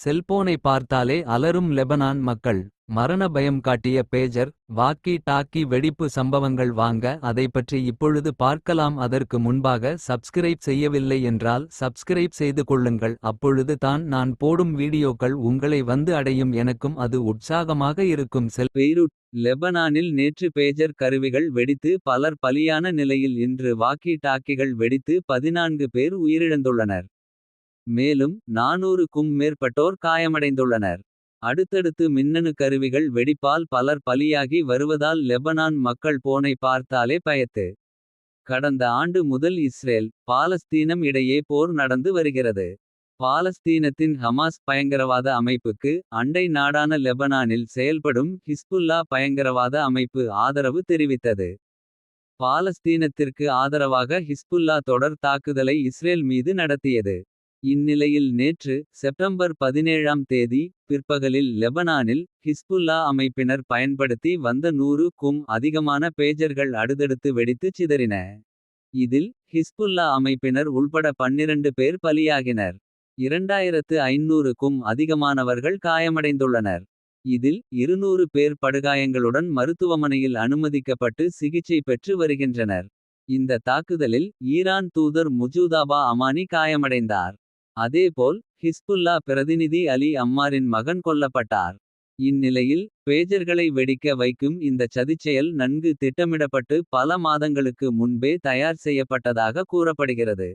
செல்போனை பார்த்தாலே அலறும் லெபனான் மக்கள். மரண பயம் காட்டிய பேஜர் வாக்கி டாக்கி வெடிப்பு சம்பவங்கள் வாங்க அதைப்பற்றி இப்பொழுது பார்க்கலாம் அதற்கு முன்பாக சப்ஸ்கிரைப் செய்யவில்லை என்றால் சப்ஸ்கிரைப் செய்து கொள்ளுங்கள் அப்பொழுது தான் நான் போடும் வீடியோக்கள் உங்களை வந்து அடையும் எனக்கும் அது உற்சாகமாக இருக்கும் செல் பெய்ரூட் லெபனானில் நேற்று பேஜர் கருவிகள் வெடித்து பலர் பலியான நிலையில் இன்று வாக்கி டாக்கிகள் வெடித்து பதினான்கு பேர் உயிரிழந்துள்ளனர். மேலும் நானூறுக்கும் மேற்பட்டோர் காயமடைந்துள்ளனர். அடுத்தடுத்து மின்னணு கருவிகள் வெடிப்பால் பலர் பலியாகி வருவதால் லெபனான் மக்கள் போனை பார்த்தாலே பயத்து. கடந்த ஆண்டு முதல் இஸ்ரேல் பாலஸ்தீனம் இடையே போர் நடந்து வருகிறது. பாலஸ்தீனத்தின் ஹமாஸ் பயங்கரவாத அமைப்புக்கு அண்டை நாடான லெபனானில் செயல்படும் ஹிஸ்புல்லா பயங்கரவாத அமைப்பு ஆதரவு தெரிவித்தது. பாலஸ்தீனத்திற்கு ஆதரவாக ஹிஸ்புல்லா தொடர் தாக்குதலை இஸ்ரேல் மீது நடத்தியது. இந்நிலையில் நேற்று செப்டம்பர் 17ஆம் தேதி பிற்பகலில் லெபனானில் ஹிஸ்புல்லா அமைப்பினர் பயன்படுத்தி வந்த நூறு க்கும் அதிகமான பேஜர்கள் அடுத்தடுத்து வெடித்துச் சிதறின. இதில் ஹிஸ்புல்லா அமைப்பினர் உள்பட 12 பேர் பலியாகினர். 2500 க்கும் அதிகமானவர்கள் காயமடைந்துள்ளனர். இதில் 200 பேர் படுகாயங்களுடன் மருத்துவமனையில் அனுமதிக்கப்பட்டு சிகிச்சை பெற்று வருகின்றனர். இந்த தாக்குதலில் ஈரான் தூதர் முஜூதாபா அமானி காயமடைந்தார். அதேபோல் ஹிஸ்புல்லா பிரதிநிதி அலி அம்மாரின் மகன் கொல்லப்பட்டார். இந்நிலையில் பேஜர்களை வெடிக்க வைக்கும் இந்த சதிச்செயல் நன்கு திட்டமிடப்பட்டு பல மாதங்களுக்கு முன்பே தயார் செய்யப்பட்டதாக கூறப்படுகிறது.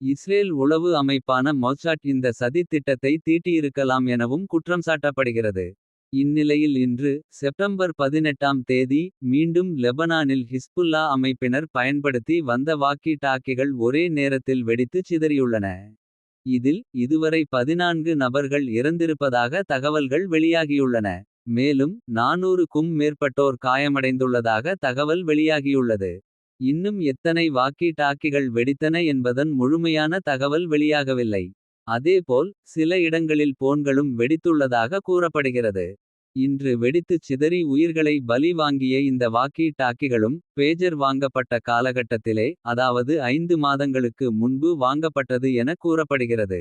இஸ்ரேல் உளவு அமைப்பான மொசாட் இந்த சதித் திட்டத்தை தீட்டியிருக்கலாம் எனவும் குற்றம் சாட்டப்படுகிறது. இந்நிலையில் இன்று செப்டம்பர் 18ஆம் தேதி மீண்டும் லெபனானில் ஹிஸ்புல்லா அமைப்பினர் பயன்படுத்தி வந்த வாக்கி டாக்கிகள் ஒரே நேரத்தில் வெடித்து சிதறியுள்ளன. இதில் இதுவரை 14 நபர்கள் இறந்திருப்பதாக தகவல்கள் வெளியாகியுள்ளன. மேலும் 400 க்கும் மேற்பட்டோர் காயமடைந்துள்ளதாக தகவல் வெளியாகியுள்ளது. இன்னும் எத்தனை வாக்கி டாக்கிகள் வெடித்தன என்பதன் முழுமையான தகவல் வெளியாகவில்லை. அதேபோல் சில இடங்களில் போன்களும் வெடித்துள்ளதாக கூறப்படுகிறது. இன்று வெடித்துச் சிதறி உயிர்களை பலி வாங்கிய இந்த வாக்கி டாக்கிகளும். பேஜர் வாங்கப்பட்ட காலகட்டத்திலே அதாவது ஐந்து மாதங்களுக்கு முன்பு வாங்கப்பட்டது என கூறப்படுகிறது.